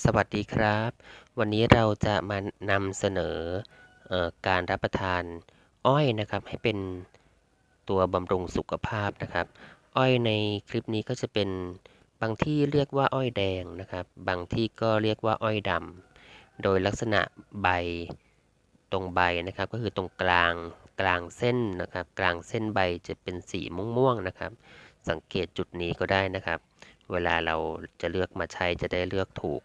สวัสดีครับ วันนี้เราจะมานำเสนออการรับประทานอ้อยนะครับ ให้เป็นตัวบำรุงสุขภาพนะครับ อ้อยในคลิปนี้ก็จะเป็นบางที่เรียกว่าอ้อยแดงนะครับ บางที่ก็เรียกว่าอ้อยดำโดยลักษณะใบตรงใบนะครับ ก็คือตรงกลางกลางเส้นนะครับ กลางเส้นใบจะเป็นสีม่วงๆนะครับ สังเกตจุดนี้ก็ได้นะครับ เวลาเราจะเลือกมาใช้จะได้เลือกถูก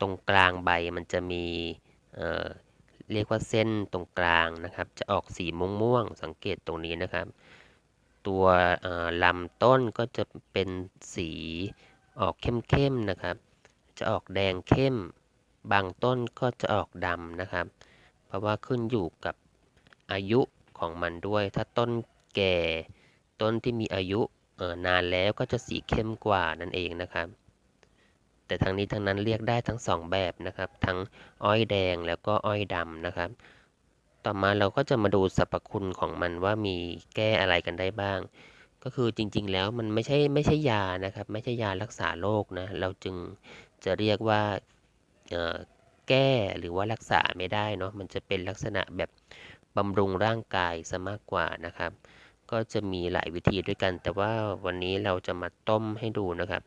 ตรงกลางใบมันจะมีเเรียกว่าเส้นตรงกลางนะครับ จะออกสีม่วงๆสังเกตตรงนี้นะครับ ตัวลำต้นก็จะเป็นสีออกเข้มๆนะครับ จะออกแดงเข้ม บางต้นก็จะออกดำนะครับ เพราะว่าขึ้นอยู่กับอายุของมันด้วย ถ้าต้นแก่ต้นที่มีอายุนานแล้วก็จะสีเข้มกว่านั่นเองนะครับ แต่ทั้งนี้ทั้งนั้นเรียกได้ทั้งสองแบบนะครับ ทั้งอ้อยแดงแล้วก็อ้อยดำนะครับ ต่อมาเราก็จะมาดูสรรพคุณของมันว่ามีแก้อะไรกันได้บ้าง ก็คือจริงๆแล้วมันไม่ใช่ไม่ใช่ยานะครับ ไม่ใช่ยารักษาโรคนะเราจึงจะเรียกว่าแก้หรือว่ารักษาไม่ได้เนาะมันจะเป็นลักษณะแบบบำรุงร่างกายซะมากกว่านะครับ ก็จะมีหลายวิธีด้วยกัน แต่ว่าวันนี้เราจะมาต้มให้ดูนะครับ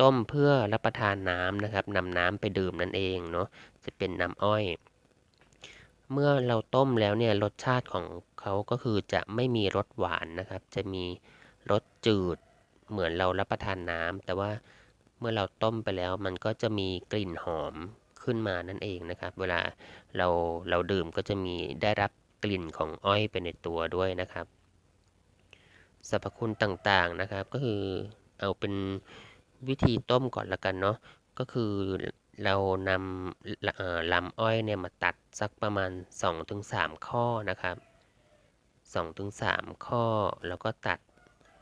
ต้มเพื่อรับประทานน้ำนะครับนำน้ำไปดื่มนั่นเองเนาะจะเป็นน้ำอ้อย เมื่อเราต้มแล้วเนี่ยรสชาติของเขาก็คือจะไม่มีรสหวานนะครับ จะมีรสจืดเหมือนเรารับประทานน้ำแต่ว่าเมื่อเราต้มไปแล้วมันก็จะมีกลิ่นหอมขึ้นมานั่นเองนะครับ เวลาเราเราดื่มก็จะมีได้รับกลิ่นของอ้อยไปในตัวด้วยนะครับสรรพคุณต่างๆนะครับก็คือเอาเป็น วิธีต้มก่อนละกันเนาะก็คือเรานำลำอ้อยเนี่ยมาตัดสักประมาณ 2-3 ข้อนะครับ2-3 ข้อแล้วก็ตัด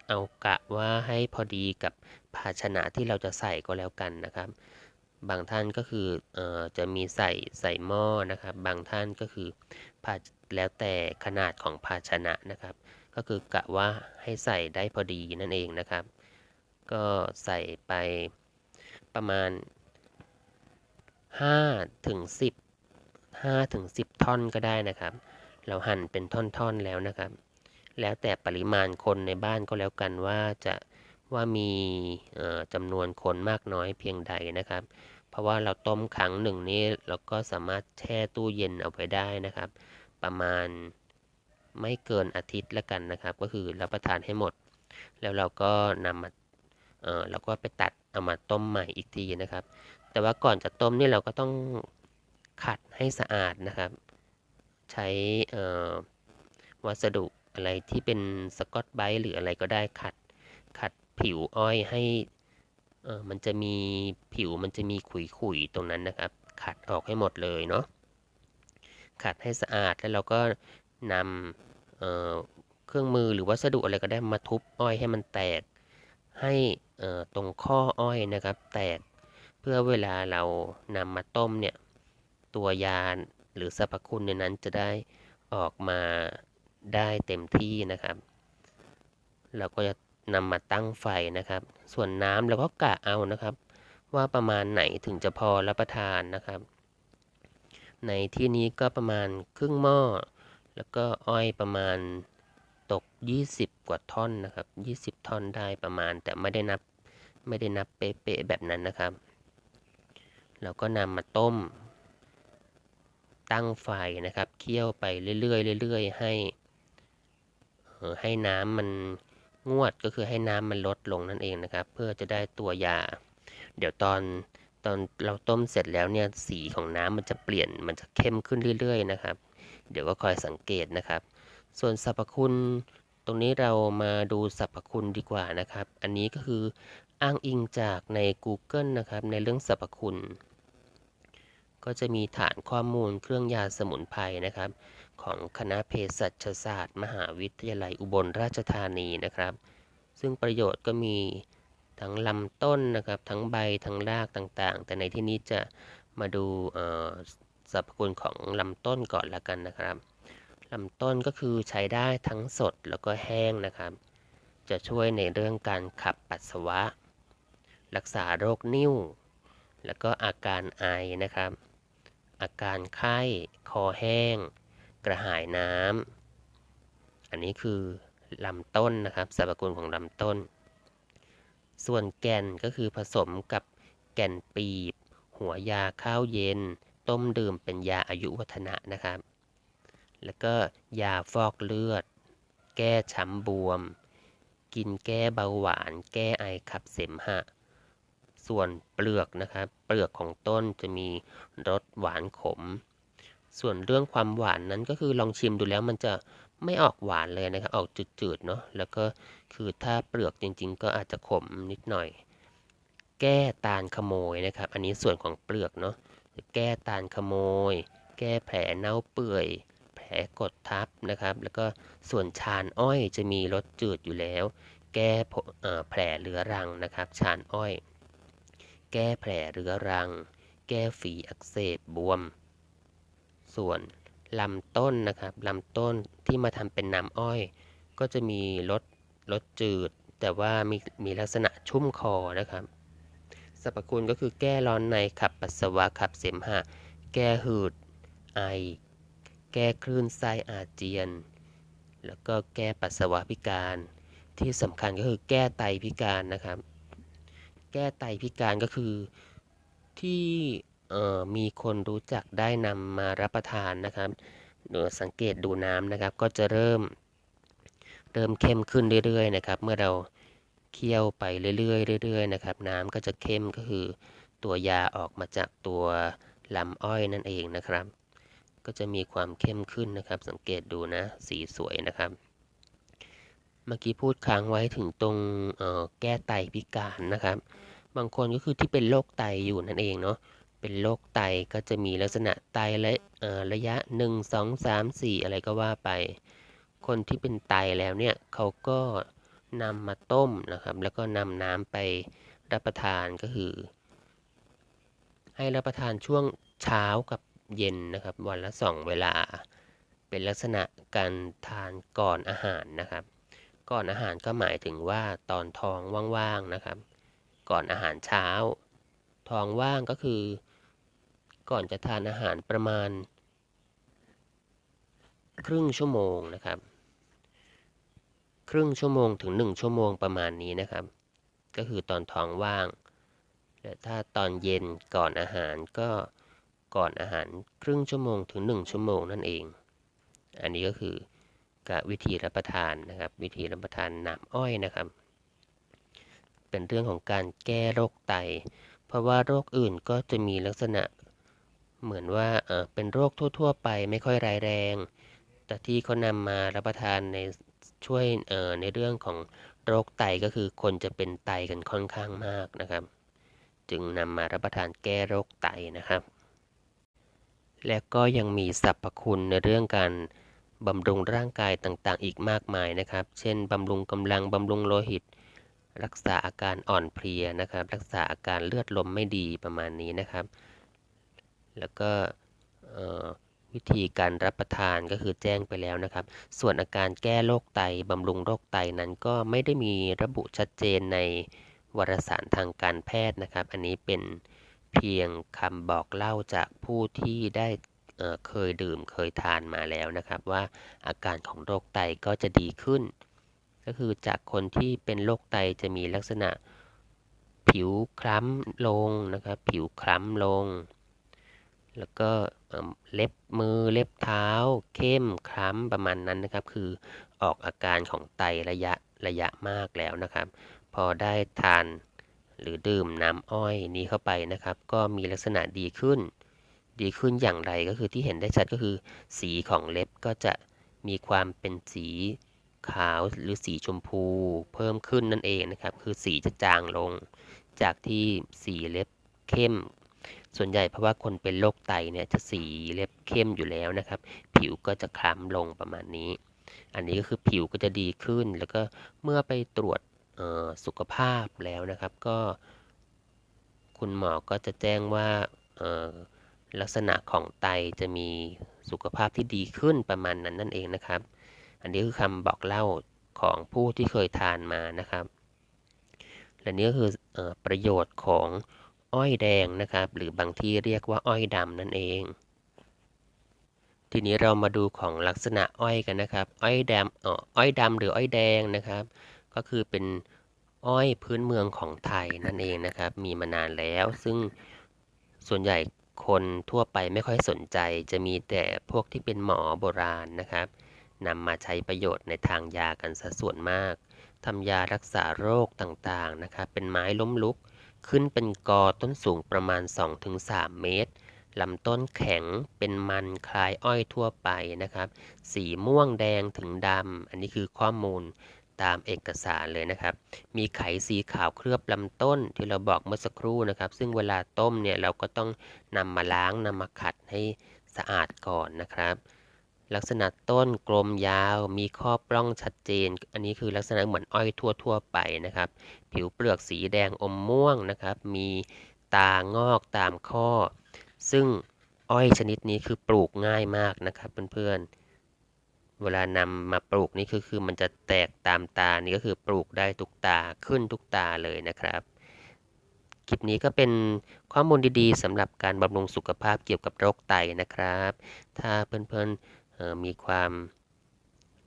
เอากะว่าให้พอดีกับภาชนะที่เราจะใส่ก็แล้วกันนะครับ บางท่านก็คืออจะมีใส่ใส่หม้อนะครับ บางท่านก็คือแล้วแต่ขนาดของภาชนะนะครับ ก็คือกะว่าให้ใส่ได้พอดีนั่นเองนะครับ ก็ใส่ไปประมาณ5ถึง10 5ถึง10 ท่อนก็ได้นะครับ เราหั่นเป็นท่อนๆแล้วนะครับ แล้วแต่ปริมาณคนในบ้านก็แล้วกันว่าจะว่ามีจำนวนคนมากน้อยเพียงใดนะครับ เพราะว่าเราต้มครั้งหนึ่งนี้เราก็สามารถแช่ตู้เย็นเอาไว้ได้นะครับ ประมาณไม่เกินอาทิตย์ละกันนะครับ ก็คือรับประทานให้หมด แล้วเราก็นำมา เออเราก็ไปตัดเอามาต้มใหม่อีกทีนะครับ แต่ว่าก่อนจะต้มนี่เราก็ต้องขัดให้สะอาดนะครับ ใช้วัสดุอะไรที่เป็นสกอตไบต์หรืออะไรก็ได้ขัดขัดผิวอ้อยให้เออมันจะมีผิวมันจะมีขุยๆตรงนั้นนะครับ ขัดออกให้หมดเลยเนาะขัดให้สะอาดแล้วเราก็นำเเครื่องมือหรือวัสดุอะไรก็ได้มาทุบอ้อยให้มันแตก ให้ตรงข้ออ้อยนะครับ แตกเพื่อเวลาเรานำมาต้มเนี่ยตัวยาหรือสรรพคุณในนั้นจะได้ออกมาได้เต็มที่นะครับ เราก็จะนำมาตั้งไฟนะครับ ส่วนน้ำเราก็กะเอานะครับ ว่าประมาณไหนถึงจะพอรับประทานนะครับ ในที่นี้ก็ประมาณครึ่งหม้อ แล้วก็อ้อยประมาณ ตก 20 กว่าท่อนนะครับ 20 ท่อนได้ประมาณ แต่ไม่ได้นับไม่ได้นับเป๊ะๆแบบนั้นนะครับ เราก็นำมาต้ม ตั้งไฟนะครับ เคี่ยวไปเรื่อยๆเรื่อยๆให้ให้น้ำมันงวดก็คือให้น้ำมันลดลงนั่นเองนะครับ เพื่อจะได้ตัวยา เดี๋ยวตอนตอนเราต้มเสร็จแล้วเนี่ยสีของน้ำมันจะเปลี่ยนมันจะเข้มขึ้นเรื่อยๆนะครับ เดี๋ยวก็คอยสังเกตนะครับ ส่วนสรรพคุณ ตรงนี้เรามาดูสรรพคุณดีกว่านะครับ อันนี้ก็คืออ้างอิงจากใน Google นะครับ ในเรื่องสรรพคุณ ก็จะมีฐานข้อมูลเครื่องยาสมุนไพรนะครับ ของคณะเภสัชศาสตร์ มหาวิทยาลัยอุบลราชธานีนะครับ ซึ่งประโยชน์ก็มีทั้งลำต้นนะครับ ทั้งใบทั้งรากต่างๆ แต่ในที่นี้จะมาดูสรรพคุณของลำต้นก่อนละกันนะครับ ลำต้นก็คือใช้ได้ทั้งสดแล้วก็แห้งนะครับ จะช่วยในเรื่องการขับปัสสาวะ รักษาโรคนิ่ว แล้วก็อาการไอนะครับ อาการไข้คอแห้ง กระหายน้ำอันนี้คือลำต้นนะครับสรรพคุณของลำต้น ส่วนแก่นก็คือผสมกับแก่นปีบ หัวยาข้าวเย็น ต้มดื่มเป็นยาอายุวัฒนะนะครับ แล้วก็ยาฟอกเลือด แก้ช้ำบวม กินแก้เบาหวาน แก้ไอขับเสมหะ ส่วนเปลือกนะครับเปลือกของต้นจะมีรสหวานขม ส่วนเรื่องความหวานนั้นก็คือลองชิมดูแล้วมันจะไม่ออกหวานเลยนะครับ ออกจืดๆเนาะแล้วก็คือถ้าเปลือกจริง ๆ ก็อาจจะขมนิดหน่อย แก้ตาลขโมยนะครับ อันนี้ส่วนของเปลือกเนาะแก้ตาลขโมย แก้แผลเน่าเปื่อย กดทับนะครับ แล้วก็ส่วนชานอ้อยจะมีรสจืดอยู่แล้ว แก้แผลเรื้อรังนะครับ ชานอ้อย แก้แผลเรื้อรัง แก้ฝีอักเสบบวม ส่วนลำต้นนะครับลำต้นที่มาทำเป็นน้ำอ้อย ก็จะมีรสรสจืด แต่ว่ามีมีลักษณะชุ่มคอนะครับสรรพคุณก็คือแก้ร้อนในขับปัสสาวะขับเสมหะ แก้หืด ไอ แก้คลื่นไส้อาเจียน แล้วก็แก้ปัสสาวะพิการ ที่สำคัญก็คือแก้ไตพิการนะครับ แก้ไตพิการก็คือที่มีคนรู้จักได้นำมารับประทานนะครับโดยสังเกตดูน้ำนะครับ ก็จะเริ่ม เริ่มเข้มขึ้นเรื่อยๆนะครับ เมื่อเราเคี่ยวไปเรื่อยๆเรื่อยๆนะครับ น้ำก็จะเข้มก็คือ ตัวยาออกมาจากตัวลำอ้อยนั่นเองนะครับ ก็จะมีความเข้มขึ้นนะครับ สังเกตดูนะ สีสวยนะครับ เมื่อกี้พูดค้างไว้ถึงตรงแก้ไตพิการนะครับ บางคนก็คือที่เป็นโรคไตอยู่นั่นเองเนาะเป็นโรคไตก็จะมีลักษณะไตระระยะ 1 2 3 4 อะไรก็ว่าไป คนที่เป็นไตแล้วเนี่ยเขาก็นำมาต้มนะครับ แล้วก็นำน้ำไปรับประทานก็คือ ให้รับประทานช่วงเช้ากับ เย็นนะครับ วันละ 2 เวลา เป็นลักษณะการทานก่อนอาหารนะครับ ก่อนอาหารก็หมายถึงว่าตอนท้องว่างๆนะครับ ก่อนอาหารเช้า ท้องว่างก็คือ ก่อนจะทานอาหารประมาณ ครึ่งชั่วโมงนะครับ ครึ่งชั่วโมงถึง 1 ชั่วโมงประมาณนี้นะครับ ก็คือตอนท้องว่างแต่ถ้าตอนเย็นก่อนอาหารก็ ก่อนอาหารครึ่งชั่วโมงถึง 1 ชั่วโมงนั่นเอง อันนี้ก็คือกับวิธีรับประทานนะครับ วิธีรับประทานน้ำอ้อยนะครับ เป็นเรื่องของการแก้โรคไต เพราะว่าโรคอื่นก็จะมีลักษณะเหมือนว่าเเป็นโรคทั่ว ๆ ไปไม่ค่อยร้ายแรง แต่ที่เขานำมารับประทานในช่วยในเรื่องของโรคไตก็คือคนจะเป็นไตกันค่อนข้างมากนะครับ จึงนำมารับประทานแก้โรคไตนะครับ และก็ยังมีสรรพคุณในเรื่องการบำรุงร่างกายต่างๆ อีกมากมายนะครับ เช่นบำรุงกำลังบำรุงโลหิต รักษาอาการอ่อนเพลียนะครับ รักษาอาการเลือดลมไม่ดีประมาณนี้นะครับ แล้วก็วิธีการรับประทานก็คือแจ้งไปแล้วนะครับ ส่วนอาการแก้โรคไตบำรุงโรคไตนั้นก็ไม่ได้มีระบุชัดเจนในวารสารทางการแพทย์นะครับ อันนี้เป็น เพียงคำบอกเล่าจากผู้ที่ได้เเคยดื่มเคยทานมาแล้วนะครับ ว่าอาการของโรคไตก็จะดีขึ้น ก็คือจากคนที่เป็นโรคไตจะมีลักษณะผิวคล้ำลงนะครับ ผิวคล้ำลง แล้วก็เล็บมือเล็บเท้า เข้มคล้ำประมาณนั้นนะครับ คือออกอาการของไตระยะระยะมากแล้วนะครับ พอได้ทาน หรือดื่มน้ำอ้อยนี้เข้าไปนะครับ ก็มีลักษณะดีขึ้น ดีขึ้นอย่างไรก็คือที่เห็นได้ชัดก็คือ สีของเล็บก็จะมีความเป็นสีขาวหรือสีชมพูเพิ่มขึ้นนั่นเองนะครับ คือสีจะจางลง จากที่สีเล็บเข้ม ส่วนใหญ่เพราะว่าคนเป็นโรคไตเนี่ยจะสีเล็บเข้มอยู่แล้วนะครับ ผิวก็จะคล้ำลงประมาณนี้ อันนี้ก็คือผิวก็จะดีขึ้น แล้วก็เมื่อไปตรวจ สุขภาพแล้วนะครับ ก็คุณหมอก็จะแจ้งว่าลักษณะของไตจะมีสุขภาพที่ดีขึ้นประมาณนั้นนั่นเองนะครับ อันนี้คือคำบอกเล่าของผู้ที่เคยทานมานะครับ และนี่ก็คืออประโยชน์ของอ้อยแดงนะครับ หรือบางที่เรียกว่าอ้อยดำนั่นเอง ทีนี้เรามาดูของลักษณะอ้อยกันนะครับ อ้อยดำอ้อยดำหรืออ้อยแดงนะครับ ก็คือเป็นอ้อยพื้นเมืองของไทยนั่นเองนะครับ มีมานานแล้ว ซึ่งส่วนใหญ่คนทั่วไปไม่ค่อยสนใจ จะมีแต่พวกที่เป็นหมอโบราณนะครับนำมาใช้ประโยชน์ในทางยากันซะส่วนมากทำยารักษาโรคต่างๆนะครับ เป็นไม้ล้มลุก ขึ้นเป็นกอต้นสูงประมาณ 2-3 เมตรลำต้นแข็งเป็นมันคล้ายอ้อยทั่วไปนะครับ สีม่วงแดงถึงดำ อันนี้คือข้อมูล ตามเอกสารเลยนะครับ มีไขสีขาวเคลือบลำต้นที่เราบอกเมื่อสักครู่นะครับ ซึ่งเวลาต้มเนี่ยเราก็ต้องนำมาล้างนำมาขัดให้สะอาดก่อนนะครับ ลักษณะต้นกลมยาว มีข้อปล้องชัดเจน อันนี้คือลักษณะเหมือนอ้อยทั่วๆไปนะครับ ผิวเปลือกสีแดงอมม่วงนะครับ มีตางอกตามข้อ ซึ่งอ้อยชนิดนี้คือปลูกง่ายมากนะครับเพื่อนๆ เวลานำมาปลูกนี่คือคือมันจะแตกตามตา นี่ก็คือปลูกได้ทุกตาขึ้นทุกตาเลยนะครับ คลิปนี้ก็เป็นข้อมูลดีๆสำหรับการบำรุงสุขภาพเกี่ยวกับโรคไตนะครับ ถ้าเพื่อนๆมีความ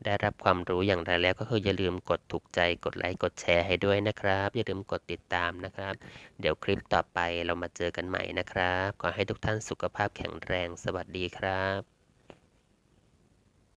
ได้รับความรู้อย่างไรแล้วก็คืออย่าลืมกดถูกใจกดไลค์กดแชร์ให้ด้วยนะครับ อย่าลืมกดติดตามนะครับ เดี๋ยวคลิปต่อไปเรามาเจอกันใหม่นะครับ ขอให้ทุกท่านสุขภาพแข็งแรง สวัสดีครับ